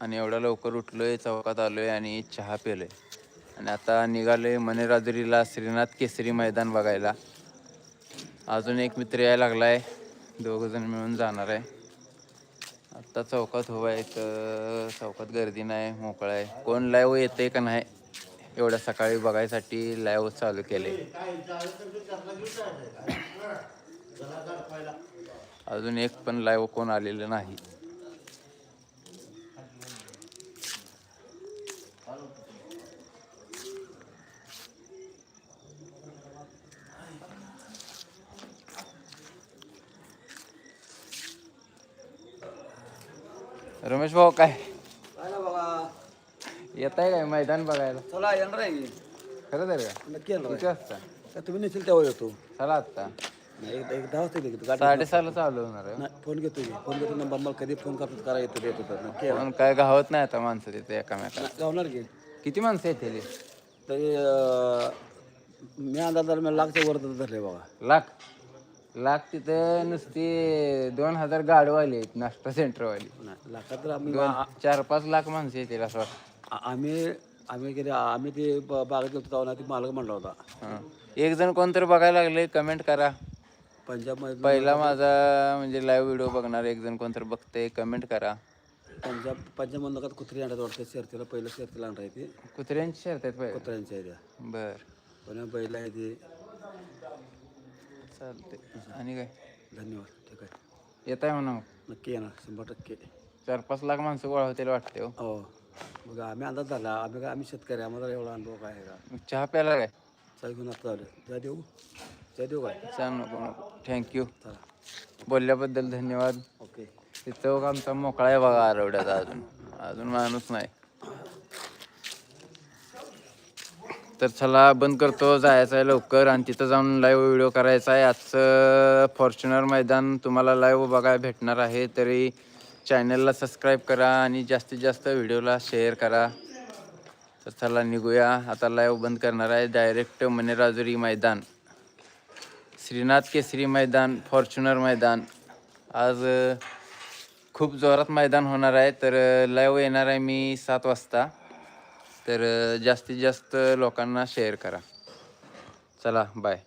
आणि एवढ्या लवकर उठलोय चौकात आलोय आणि चहा पेलोय. आणि आता निघालोय मनेराजुरीला श्रीनाथ केसरी मैदान बघायला. अजून एक मित्र यायला लागलाय दोघं जण मिळून जाणार आहे. आत्ता चौकात हवं आहे तर चौकात गर्दी नाही मोकळा आहे. कोण लाईव्ह येते का नाही एवढ्या सकाळी बघायसाठी लाईव्ह चालू केले अजून एक पण लाईव्ह कोण आलेलं नाही. रमेश भाऊ काय? येत आहे काय मैदान बघायला? चला येणार आहे की खरं तर का? नक्की येणार किती आहे वाजता? का तुम्ही नेशील तेव्हा येतो. चला आत्ता. नाही एक एक दहा वाजता येतो. गाडी साडेसहाला चालू होणार आहे. नाही फोन घेतो मी. फोन घेतो नंबर मला कधी फोन करतो करा येतो येतो तर. नक्की येणार. पण काय गावत नाही आता माणसं तिथे एकामेकाला. नाही, गावणार की? किती माणसं येतील? तरी अं, मी अंदाज दरम्यान लाखच्या वर धरले बघा. लाख? लाख तिथे नुसती दोन हजार गाडवाली आहेत नाश्ता सेंटरवाली. नाही लाखात तर आम्ही दोन चार पाच लाख माणसं येतील असं वाटतं. आ- आम्ही आम्ही गेले आम्ही ते ब- बागेत गेलो तेव्हा ना ती मालक म्हणला होता. हां. एक जण कोणतरी बघायला लागले कमेंट करा. पंजाबमध्ये पहिला माझा म्हणजे लाईव्ह व्हिडिओ बघणार एक जण कोणतरी बघते कमेंट करा. पंजाब पंजाबमधनं का कुत्री आणत वाटतं शर्तीला पहिलं शर्तीला आणता येते कुत्र्यांची शर्त आहेत कुत्र्यांच्या त्या. बर. पण बैल आहे ते चालते आणि काय? धन्यवाद ठीक आहे येत आहे म्हणा नक्की येणार शंभर टक्के. चार पाच लाख माणसं गोळा होतील वाटते हो. हो. बघा आम्ही अंदाज झाला आम्ही काय आम्ही शेतकरी आम्हाला एवढा अनुभव काय आहे का? मग चहा प्यायला काय? चाय घेऊन आता झालं जा देऊ? जा देऊ काय? चहा नको नको. थँक्यू चला. बोलल्याबद्दल धन्यवाद. ओके. तिथं आमचा मोकळा आहे बघा आरवड्याचा अजून. अजून माणूस नाही. तर चला बंद करतो जायचं आहे लवकर आणि तिथं जाऊन लाईव्ह व्हिडिओ करायचा आहे. आजचं फॉर्च्युनर मैदान तुम्हाला लाईव्ह बघायला भेटणार आहे तरी चॅनलला सबस्क्राईब करा आणि जास्तीत जास्त व्हिडिओला शेअर करा. तर चला निघूया. आता लाईव्ह बंद करणार आहे. डायरेक्ट मनेराजुरी मैदान. श्रीनाथ केसरी मैदान फॉर्च्युनर मैदान. आज खूप जोरात मैदान होणार आहे तर लाईव्ह येणार आहे मी सात वाजता. तर जास्तीत जास्त लोकांना शेअर करा. चला बाय